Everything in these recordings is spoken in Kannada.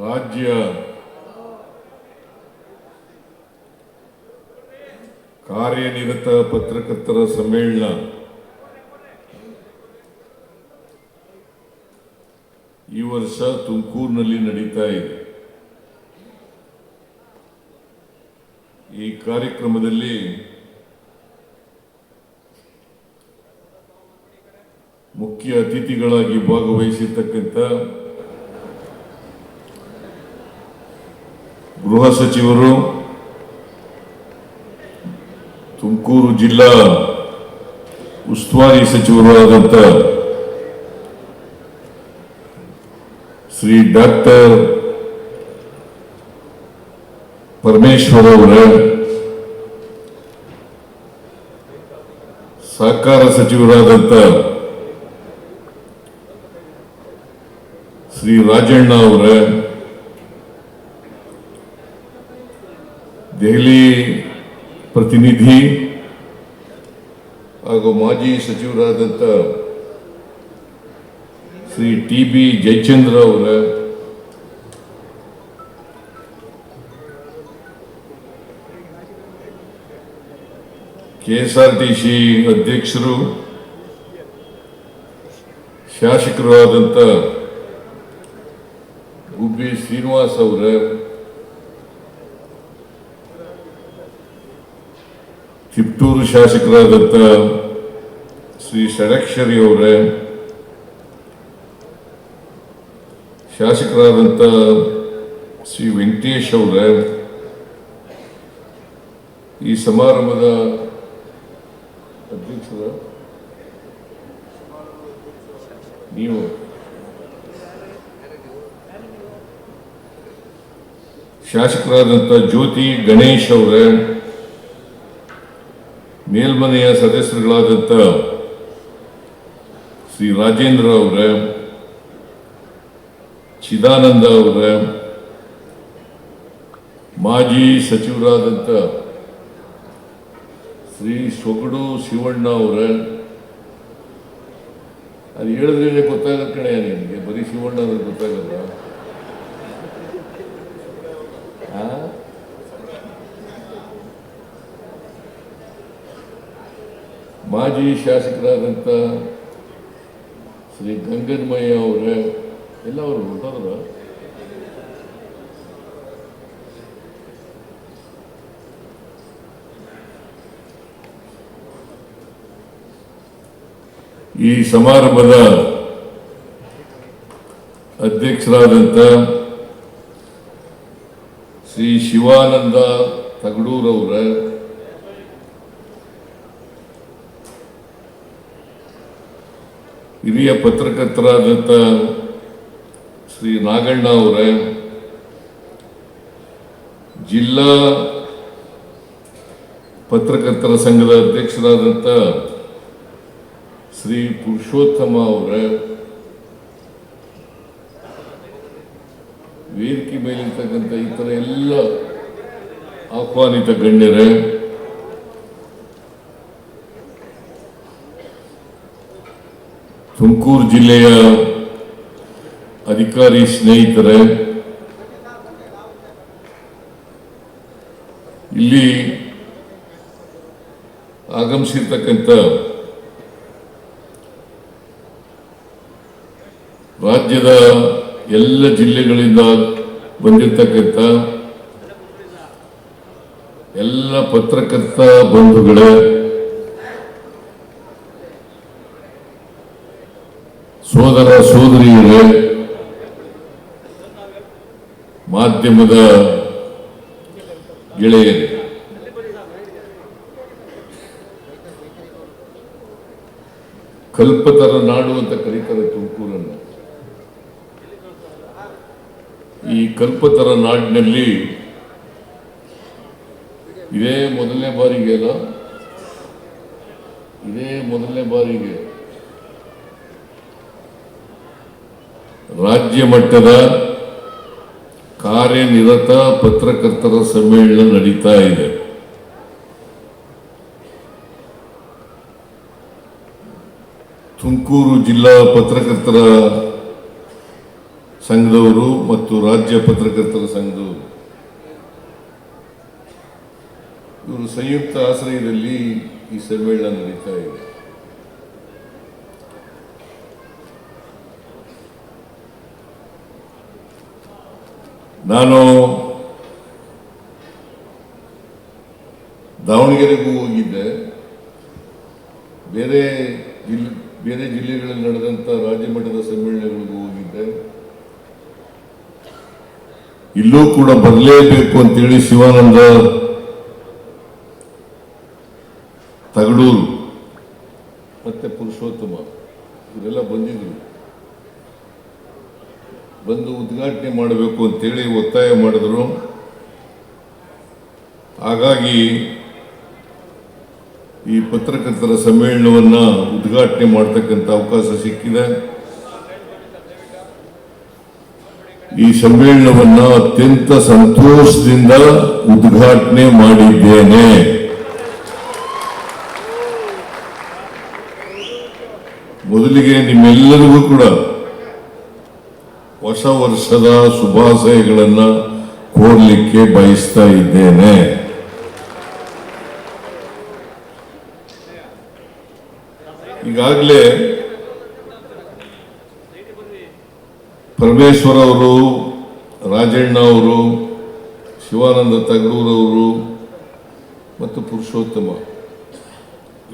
ರಾಜ್ಯ ಕಾರ್ಯನಿರತ ಪತ್ರಕರ್ತರ ಸಮ್ಮೇಳನ. ಈ ವರ್ಷ ತುಮಕೂರಿನಲ್ಲಿ ನಡೀತಾ ಇದೆ. ಈ ಕಾರ್ಯಕ್ರಮದಲ್ಲಿ ಮುಖ್ಯ ಅತಿಥಿಗಳಾಗಿ ಭಾಗವಹಿಸಿರ್ತಕ್ಕಂಥ ಗೃಹ ಸಚಿವರು ತುಮಕೂರು ಜಿಲ್ಲಾ ಉಸ್ತುವಾರಿ ಸಚಿವರು ಶ್ರೀ ಡಾಕ್ಟರ್ ಪರಮೇಶ್ವರ್ ಅವರ, ಸಹಕಾರ ಸಚಿವರಾದಂಥ ಶ್ರೀ ರಾಜಣ್ಣ ಅವರ ದೆಹಲಿ ಪ್ರತಿನಿಧಿ ಹಾಗೂ ಮಾಜಿ ಸಚಿವರಾದಂಥ ಶ್ರೀ ಟಿ ಬಿ ಜಯಚಂದ್ರ ಅವರ K S R T C ಅಧ್ಯಕ್ಷರು ಶಾಸಕರು ಆದಂಥ ಗುಬ್ಬಿ ಶ್ರೀನಿವಾಸ್ ಅವರ ಶಾಸಕರಾದಂಥ ಶ್ರೀ ಷಡಕ್ಷರಿ ಅವರೇ ಶಾಸಕರಾದಂಥ ಶ್ರೀ ವೆಂಕಟೇಶ್ ಅವರೇ, ಈ ಸಮಾರಂಭದ ಅಧ್ಯಕ್ಷರ ನೀವು. ಶಾಸಕರಾದಂಥ ಜ್ಯೋತಿ ಗಣೇಶ್ ಅವರ ಮೇಲ್ಮನೆಯ ಸದಸ್ಯರುಗಳಾದಂಥ ಶ್ರೀ ರಾಜೇಂದ್ರ ಅವರ, ಚಿದಾನಂದ ಅವರ, ಮಾಜಿ ಸಚಿವರಾದಂಥ ಶ್ರೀ ಸೊಗಡು ಶಿವಣ್ಣ ಅವರ. ಅದು ಹೇಳಿದ್ರೆ ಗೊತ್ತಾಗಲ್ಲ ಕಣೆ ನಿಮಗೆ, ಬರೀ ಶಿವಣ್ಣ ಗೊತ್ತಾಗಲ್ಲ ಆ? ಮಾಜಿ ಶಾಸಕರಾದಂಥ ಶ್ರೀ ಗಂಗನ್ಮಯ್ಯ ಅವರ ಎಲ್ಲ ಅವರು ಈ ಸಮಾರಂಭದ ಅಧ್ಯಕ್ಷರಾದಂಥ ಶ್ರೀ ಶಿವಾನಂದ ತಗಡೂರವರ ಹಿರಿಯ ಪತ್ರಕರ್ತರಾದಂಥ ಶ್ರೀ ನಾಗಣ್ಣ ಅವರ, ಜಿಲ್ಲಾ ಪತ್ರಕರ್ತರ ಸಂಘದ ಅಧ್ಯಕ್ಷರಾದಂಥ ಶ್ರೀ ಪುರುಷೋತ್ತಮ ಅವರ, ವೇದಿಕೆ ಮೇಲಿರ್ತಕ್ಕಂಥ ಈ ಥರ ಎಲ್ಲ ಆಹ್ವಾನಿತ ಗಣ್ಯರೇ ತುಮಕೂರು ಜಿಲ್ಲೆಯ ಅಧಿಕಾರಿ ಸ್ನೇಹಿತರೆ ಇಲ್ಲಿ ಆಗಮಿಸಿರ್ತಕ್ಕಂಥ ರಾಜ್ಯದ ಎಲ್ಲ ಜಿಲ್ಲೆಗಳಿಂದ ಬಂದಿರತಕ್ಕಂಥ ಎಲ್ಲ ಪತ್ರಕರ್ತ ಬಂಧುಗಳೇ ಸೋದರ ಸೋದರಿಯರೇ, ಮಾಧ್ಯಮದ ಗೆಳೆಯರೇ ಕಲ್ಪತರ ನಾಡು ಅಂತ ಕರೀತಾರೆ ತುಮಕೂರನ್ನು. ಈ ಕಲ್ಪತರ ನಾಡಿನಲ್ಲಿ ಇದೇ ಮೊದಲನೇ ಬಾರಿಗೆ ಅಲ್ಲ? ಇದೇ ಮೊದಲನೇ ಬಾರಿಗೆ. ರಾಜ್ಯ ಮಟ್ಟದ ಕಾರ್ಯನಿರತ ಪತ್ರಕರ್ತರ ಸಮ್ಮೇಳನ ನಡೀತಾ ಇದೆ. ತುಮಕೂರು ಜಿಲ್ಲಾ ಪತ್ರಕರ್ತರ ಸಂಘದವರು ಮತ್ತು ರಾಜ್ಯ ಪತ್ರಕರ್ತರ ಸಂಘದವರು. ಇವರು ಸಂಯುಕ್ತ ಆಶ್ರಯದಲ್ಲಿ ಈ ಸಮ್ಮೇಳನ ನಡೀತಾ ಇದೆ. ನಾನು ದಾವಣಗೆರೆಗೂ ಹೋಗಿದ್ದೆ. ಬೇರೆ ಜಿಲ್ಲೆ ಬೇರೆ ಜಿಲ್ಲೆಗಳಲ್ಲಿ ನಡೆದಂಥ ರಾಜ್ಯ ಮಟ್ಟದ ಸಮ್ಮೇಳನಗಳಿಗೂ ಹೋಗಿದ್ದೆ. ಇಲ್ಲೂ ಕೂಡ ಬರಲೇಬೇಕು ಅಂತೇಳಿ ಶಿವಾನಂದ ತಗಡೂರು ಮತ್ತೆ ಪುರುಷೋತ್ತಮ ಇವರೆಲ್ಲ ಬಂದಿದ್ರು ಬಂದು ಉದ್ಘಾಟನೆ ಮಾಡಬೇಕು ಅಂತೇಳಿ ಒತ್ತಾಯ ಮಾಡಿದ್ರು. ಹಾಗಾಗಿ ಈ ಪತ್ರಕರ್ತರ ಸಮ್ಮೇಳನವನ್ನ ಉದ್ಘಾಟನೆ ಮಾಡತಕ್ಕಂಥ ಅವಕಾಶ ಸಿಕ್ಕಿದೆ. ಈ ಸಮ್ಮೇಳನವನ್ನ ಅತ್ಯಂತ ಸಂತೋಷದಿಂದ ಉದ್ಘಾಟನೆ ಮಾಡಿದ್ದೇನೆ. ಮೊದಲಿಗೆ ನಿಮ್ಮೆಲ್ಲರಿಗೂ ಕೂಡ ಹೊಸ ವರ್ಷದ ಶುಭಾಶಯಗಳನ್ನ ಕೋರ್ಲಿಕ್ಕೆ ಬಯಸ್ತಾ ಇದ್ದೇನೆ. ಈಗಾಗಲೇ ಪರಮೇಶ್ವರ ಅವರು, ರಾಜಣ್ಣ ಅವರು, ಶಿವಾನಂದ ತಗಡೂರವರು ಮತ್ತು ಪುರುಷೋತ್ತಮ,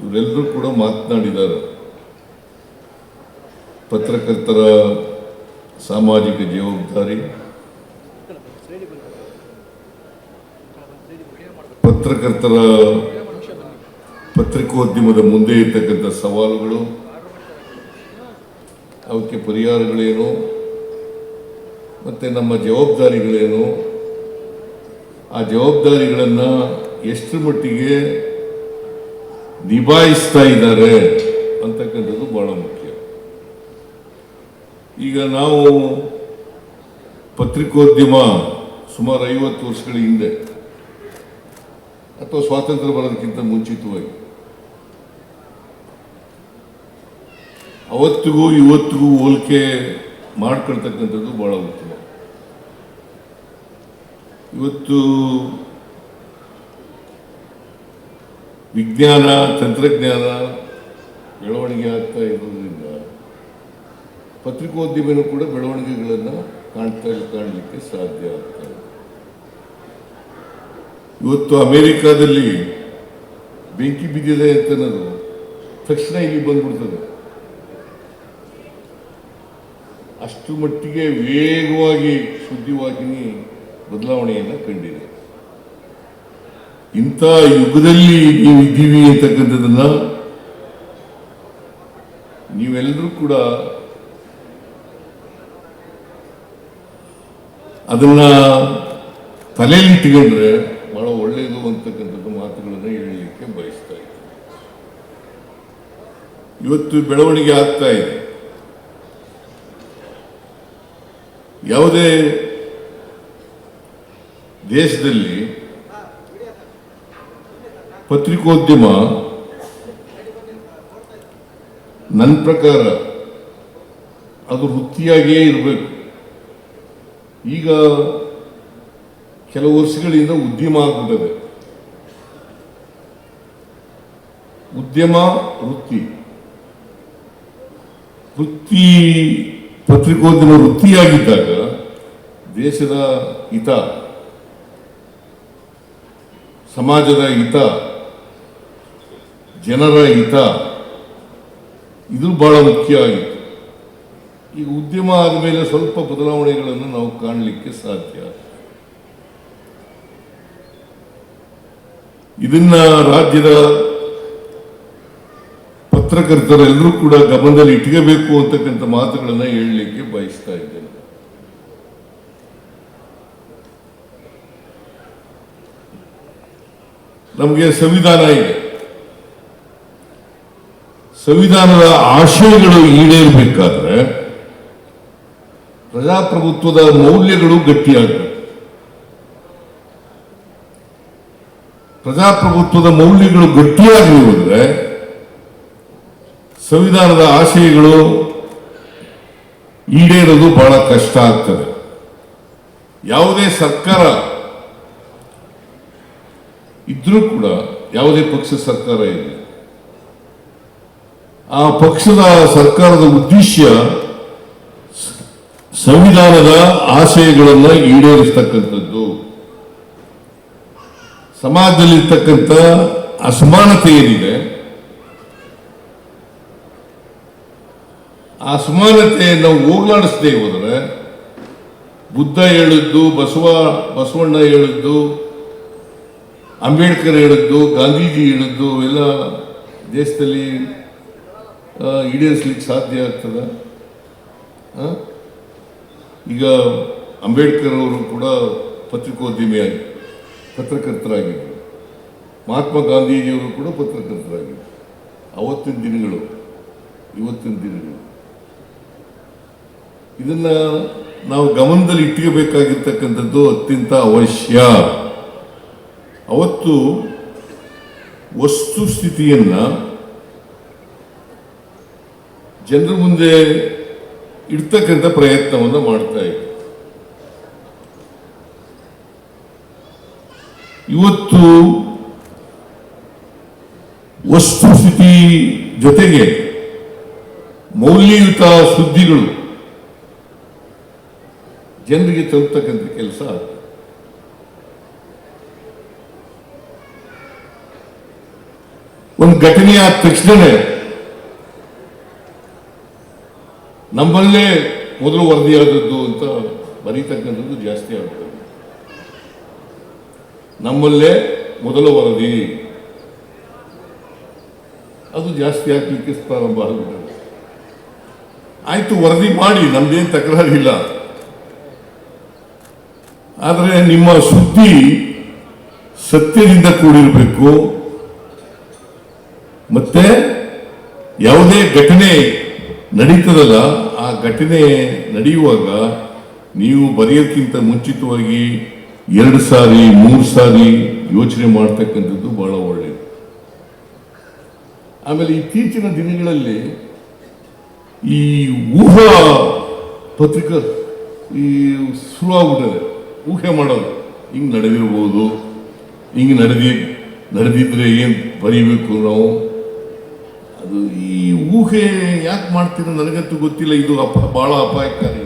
ಇವರೆಲ್ಲರೂ ಕೂಡ ಮಾತನಾಡಿದ್ದಾರೆ. ಪತ್ರಕರ್ತರ ಸಾಮಾಜಿಕ ಜವಾಬ್ದಾರಿ, ಪತ್ರಕರ್ತರ ಪತ್ರಿಕೋದ್ಯಮದ ಮುಂದೆ ಇರ್ತಕ್ಕಂಥ ಸವಾಲುಗಳು, ಅವಕ್ಕೆ ಪರಿಹಾರಗಳೇನು, ಮತ್ತು ನಮ್ಮ ಜವಾಬ್ದಾರಿಗಳೇನು, ಆ ಜವಾಬ್ದಾರಿಗಳನ್ನು ಎಷ್ಟು ಮಟ್ಟಿಗೆ ನಿಭಾಯಿಸ್ತಾ ಇದ್ದಾರೆ ಅಂತಕ್ಕಂಥದ್ದು ಬಹಳ ಮುಖ್ಯ ಈಗ ನಾವು ಪತ್ರಿಕೋದ್ಯಮ ಸುಮಾರು ಐವತ್ತು ವರ್ಷಗಳ ಹಿಂದೆ ಅಥವಾ ಸ್ವಾತಂತ್ರ್ಯ ಬರೋದಕ್ಕಿಂತ ಮುಂಚಿತವಾಗಿ, ಅವತ್ತಿಗೂ ಇವತ್ತಿಗೂ ಹೋಲಿಕೆ ಮಾಡ್ಕೊಳ್ತಕ್ಕಂಥದ್ದು ಬಹಳ ಉತ್ತಮ. ಇವತ್ತು ವಿಜ್ಞಾನ, ತಂತ್ರಜ್ಞಾನ ಬೆಳವಣಿಗೆ ಆಗ್ತಾ ಇರೋದ್ರಿಂದ ಪತ್ರಿಕೋದ್ಯಮನೂ ಕೂಡ ಬೆಳವಣಿಗೆಗಳನ್ನು ಕಾಣ್ತಾ ಕಾಣಲಿಕ್ಕೆ ಸಾಧ್ಯ ಆಗ್ತದೆ ಇವತ್ತು ಅಮೆರಿಕಾದಲ್ಲಿ ಬೆಂಕಿ ಬಿದ್ದಿದೆ ಅಂತ ಅನ್ನೋದು ತಕ್ಷಣ ಇಲ್ಲಿ ಬಂದ್ಬಿಡ್ತದೆ. ಅಷ್ಟು ಮಟ್ಟಿಗೆ ವೇಗವಾಗಿ ಸುದ್ದಿವಾಹಿನಿ ಬದಲಾವಣೆಯನ್ನು ಕಂಡಿದೆ. ಇಂಥ ಯುಗದಲ್ಲಿ ನೀವು ಇದ್ದೀವಿ ಅಂತಕ್ಕಂಥದ್ದನ್ನ ನೀವೆಲ್ಲರೂ ಕೂಡ ಅದನ್ನ ತಲೆಯಲ್ಲಿ ಇಟ್ಕೊಂಡ್ರೆ ಬಹಳ ಒಳ್ಳೆಯದು ಅಂತಕ್ಕಂಥದ್ದು ಮಾತುಗಳನ್ನು ಹೇಳಲಿಕ್ಕೆ ಬಯಸ್ತಾ ಇದ್ದೀನಿ ಇವತ್ತು ಬೆಳವಣಿಗೆ ಆಗ್ತಾ ಇದೆ. ಯಾವುದೇ ದೇಶದಲ್ಲಿ ಪತ್ರಿಕೋದ್ಯಮ ನನ್ನ ಪ್ರಕಾರ ಅದು ವೃತ್ತಿಯಾಗಿಯೇ ಇರಬೇಕು. ಈಗ ಕೆಲವು ವರ್ಷಗಳಿಂದ ಉದ್ಯಮ ಆಗುತ್ತದೆ ಉದ್ಯಮ, ವೃತ್ತಿ. ವೃತ್ತಿ ಪತ್ರಿಕೋದ್ಯಮ ವೃತ್ತಿಯಾಗಿದ್ದಾಗ ದೇಶದ ಹಿತ, ಸಮಾಜದ ಹಿತ, ಜನರ ಹಿತ ಇದು ಬಹಳ ಮುಖ್ಯ ಈಗ ಉದ್ಯಮ ಆದಮೇಲೆ ಸ್ವಲ್ಪ ಬದಲಾವಣೆಗಳನ್ನು ನಾವು ಕಾಣಲಿಕ್ಕೆ ಸಾಧ್ಯ. ಇದನ್ನ ರಾಜ್ಯದ ಪತ್ರಕರ್ತರೆಲ್ಲರೂ ಕೂಡ ಗಮನದಲ್ಲಿ ಇಟ್ಕೋಬೇಕು ಅಂತಕ್ಕಂಥ ಮಾತುಗಳನ್ನು ಹೇಳಲಿಕ್ಕೆ ಬಯಸ್ತಾ ಇದ್ದೇನೆ. ನಮಗೆ ಸಂವಿಧಾನ ಇದೆ. ಸಂವಿಧಾನದ ಆಶಯಗಳು ಈಡೇರಬೇಕಾದ್ರೆ ಪ್ರಜಾಪ್ರಭುತ್ವದ ಮೌಲ್ಯಗಳು ಗಟ್ಟಿಯಾಗಬೇಕು ಪ್ರಜಾಪ್ರಭುತ್ವದ ಮೌಲ್ಯಗಳು ಗಟ್ಟಿಯಾಗಿ ಹೋದ್ರೆ ಸಂವಿಧಾನದ ಆಶಯಗಳು ಈಡೇರೋದು ಬಹಳ ಕಷ್ಟ ಆಗ್ತದೆ. ಯಾವುದೇ ಸರ್ಕಾರ ಇದ್ರೂ ಕೂಡ ಯಾವುದೇ ಪಕ್ಷ ಸರ್ಕಾರ ಇದೆ ಆ ಪಕ್ಷದ ಸರ್ಕಾರದ ಉದ್ದೇಶ ಸಂವಿಧಾನದ ಆಶಯಗಳನ್ನು ಈಡೇರಿಸ್ತಕ್ಕಂಥದ್ದು ಸಮಾಜದಲ್ಲಿರ್ತಕ್ಕಂಥ ಅಸಮಾನತೆ ಏನಿದೆ, ಆ ಅಸಮಾನತೆಯನ್ನು ಹೋಗಲಾಡಿಸದೆ ಹೋದರೆ ಬುದ್ಧ ಹೇಳಿದ್ದು, ಬಸವ, ಬಸವಣ್ಣ ಹೇಳಿದ್ದು, ಅಂಬೇಡ್ಕರ್ ಹೇಳಿದ್ದು, ಗಾಂಧೀಜಿ ಹೇಳಿದ್ದು ಎಲ್ಲ ದೇಶದಲ್ಲಿ ಈಡೇರಿಸ್ಲಿಕ್ಕೆ ಸಾಧ್ಯ ಆಗ್ತದೆ? ಈಗ ಅಂಬೇಡ್ಕರ್ ಅವರು ಕೂಡ ಪತ್ರಿಕೋದ್ಯಮಿಯಾಗಿ, ಪತ್ರಕರ್ತರಾಗಿದ್ದರು. ಮಹಾತ್ಮ ಗಾಂಧೀಜಿಯವರು ಕೂಡ ಪತ್ರಕರ್ತರಾಗಿದ್ದರು. ಅವತ್ತಿನ ದಿನಗಳು, ಇವತ್ತಿನ ದಿನಗಳು. ಇದನ್ನ ನಾವು ಗಮನದಲ್ಲಿ ಇಟ್ಕೋಬೇಕಾಗಿರ್ತಕ್ಕಂಥದ್ದು ಅತ್ಯಂತ ಅವಶ್ಯ. ಅವತ್ತು ವಸ್ತು ಸ್ಥಿತಿಯನ್ನ ಜನರ ಮುಂದೆ ಇಡ್ತಕ್ಕಂಥ ಪ್ರಯತ್ನವನ್ನು ಮಾಡ್ತಾ ಇದೆ ಇವತ್ತು ವಸ್ತುಸ್ಥಿತಿ ಜೊತೆಗೆ ಮೌಲ್ಯಯುತ ಸುದ್ದಿಗಳು ಜನರಿಗೆ ತಲುಪ್ತಕ್ಕಂಥ ಕೆಲಸ ಒಂದು ಘಟನೆ ಆದ ತಕ್ಷಣವೇ ನಮ್ಮಲ್ಲೇ ಮೊದಲು ವರದಿಯಾದದ್ದು ಅಂತ ಬರೀತಕ್ಕಂಥದ್ದು ಜಾಸ್ತಿ ಆಗ್ತದೆ ನಮ್ಮಲ್ಲೇ ಮೊದಲ ವರದಿ. ಅದು ಜಾಸ್ತಿ ಆಗ್ಲಿಕ್ಕೆ ಪ್ರಾರಂಭ ಆಗುತ್ತೆ ಆಯ್ತು, ವರದಿ ಮಾಡಿ, ನಮ್ದೇನು ತಕರಾರಿಲ್ಲ. ಆದರೆ ನಿಮ್ಮ ಸುದ್ದಿ ಸತ್ಯದಿಂದ ಕೂಡಿರಬೇಕು. ಮತ್ತೆ ಯಾವುದೇ ಘಟನೆ ನಡೀತದಲ್ಲ, ಆ ಘಟನೆ ನಡೆಯುವಾಗ ನೀವು ಬರೆಯೋಕ್ಕಿಂತ ಮುಂಚಿತವಾಗಿ ಎರಡು ಸಾರಿ, ಮೂರು ಸಾರಿ ಯೋಚನೆ ಮಾಡ್ತಕ್ಕಂಥದ್ದು ಬಹಳ ಒಳ್ಳೆಯದು. ಆಮೇಲೆ ಇತ್ತೀಚಿನ ದಿನಗಳಲ್ಲಿ ಈ ಊಹಾ ಪತ್ರಿಕಾ ಈ ಶುರುವಾಗ್ಬಿಟ್ಟಿದೆ ಊಹೆ ಮಾಡೋದು. ಹಿಂಗೆ ನಡೆದಿರ್ಬೋದು, ಹಿಂಗೆ ನಡೆದಿ, ನಡೆದಿದ್ರೆ ಏನು ಬರೀಬೇಕು ನಾವು? ಈ ಊಹೆ ಯಾಕೆ ಮಾಡ್ತೀರೋ ನನಗಂತೂ ಗೊತ್ತಿಲ್ಲ. ಇದು ಅಪ, ಬಹಳ ಅಪಾಯಕಾರಿ.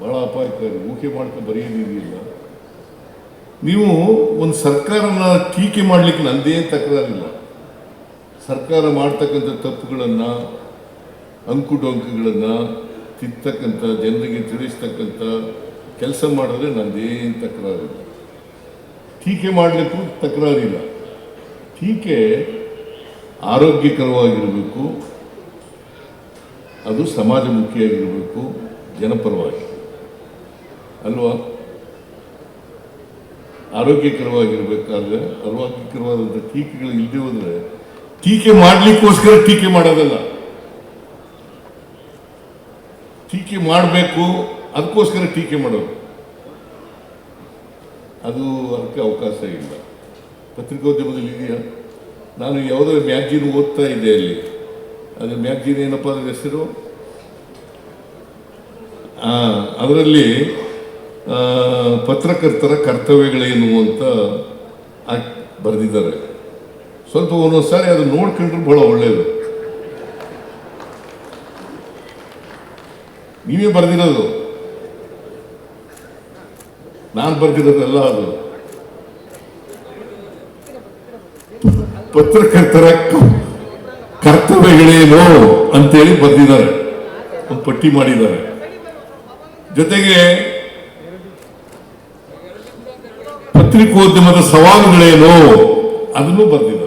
ಬಹಳ ಅಪಾಯಕಾರಿ. ಊಹೆ ಮಾಡ್ತಾ ಬರೆಯೋದಿದೆಯಲ್ಲ ನೀವು ಒಂದು ಸರ್ಕಾರನ ಟೀಕೆ ಮಾಡಲಿಕ್ಕೆ ನಂದೇ ತಕರಾರಿಲ್ಲ. ಸರ್ಕಾರ ಮಾಡ್ತಕ್ಕಂಥ ತಪ್ಪುಗಳನ್ನು, ಅಂಕುಡೊಂಕುಗಳನ್ನು ತಿಂತಕ್ಕಂಥ, ಜನರಿಗೆ ತಿಳಿಸ್ತಕ್ಕಂಥ ಕೆಲಸ ಮಾಡಿದ್ರೆ ನಂದೇನು ತಕರಾರಿಲ್ಲ. ಟೀಕೆ ಮಾಡಲಿಕ್ಕೂ ತಕರಾರಿಲ್ಲ. ಟೀಕೆ ಆರೋಗ್ಯಕರವಾಗಿರಬೇಕು. ಅದು ಸಮಾಜಮುಖಿಯಾಗಿರಬೇಕು, ಜನಪರವಾಗಿ. ಅಲ್ವಾ? ಆರೋಗ್ಯಕರವಾಗಿರ್ಬೇಕಾದ್ರೆ ಆರೋಗ್ಯಕರವಾದಂಥ ಟೀಕೆಗಳು ಇಲ್ಲದೆ ಹೋದರೆ ಟೀಕೆ ಮಾಡಲಿಕ್ಕೋಸ್ಕರ ಟೀಕೆ ಮಾಡೋದಲ್ಲ. ಟೀಕೆ ಮಾಡಬೇಕು, ಅದಕ್ಕೋಸ್ಕರ ಟೀಕೆ ಮಾಡೋದು. ಅದು ಅದಕ್ಕೆ ಅವಕಾಶ ಇಲ್ಲ. ಪತ್ರಿಕೋದ್ಯಮದಲ್ಲಿ ಇದೆಯಾ? ನಾನು ಯಾವುದೋ ಮ್ಯಾಗ್ಜಿನ್ ಓದ್ತಾ ಇದ್ದೆ ಅಲ್ಲಿ. ಅದು ಮ್ಯಾಗ್ಜಿನ್ ಏನಪ್ಪ ಅದ್ರ ಹೆಸರು? ಅದರಲ್ಲಿ ಪತ್ರಕರ್ತರ ಕರ್ತವ್ಯಗಳೇನು ಅಂತ ಬರೆದಿದ್ದಾರೆ. ಸ್ವಲ್ಪ ಒಂದೊಂದು ಸಾರಿ ಅದು ನೋಡ್ಕೊಂಡ್ರೆ ಬಹಳ ಒಳ್ಳೆಯದು ನೀವೇ ಬರೆದಿರೋದು. ನಾನು ಬರೆದಿರೋದೆಲ್ಲ ಅದು. ಪತ್ರಕರ್ತರ ಕರ್ತವ್ಯಗಳೇನೋ ಅಂತೇಳಿ ಬಂದಿದ್ದಾರೆ ಒಂದು ಪಟ್ಟಿ ಮಾಡಿದ್ದಾರೆ. ಜೊತೆಗೆ ಪತ್ರಿಕೋದ್ಯಮದ ಸವಾಲುಗಳೇನೋ ಅದನ್ನು ಬರೆದಿದ್ದಾರೆ?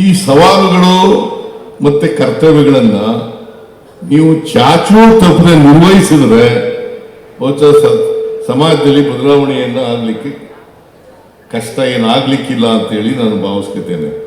ಈ ಸವಾಲುಗಳು ಮತ್ತೆ ಕರ್ತವ್ಯಗಳನ್ನ ನೀವು ಚಾಚು ತಪ್ಪದೆ ನಿರ್ವಹಿಸಿದ್ರೆ ಸ- ಸಮಾಜದಲ್ಲಿ ಬದಲಾವಣೆಯನ್ನು ಆಗಲಿಕ್ಕೆ ಕಷ್ಟ ಏನಾಗಲಿಕ್ಕಿಲ್ಲ ಅಂತೇಳಿ ನಾನು ಭಾವಿಸ್ಕೊತೇನೆ.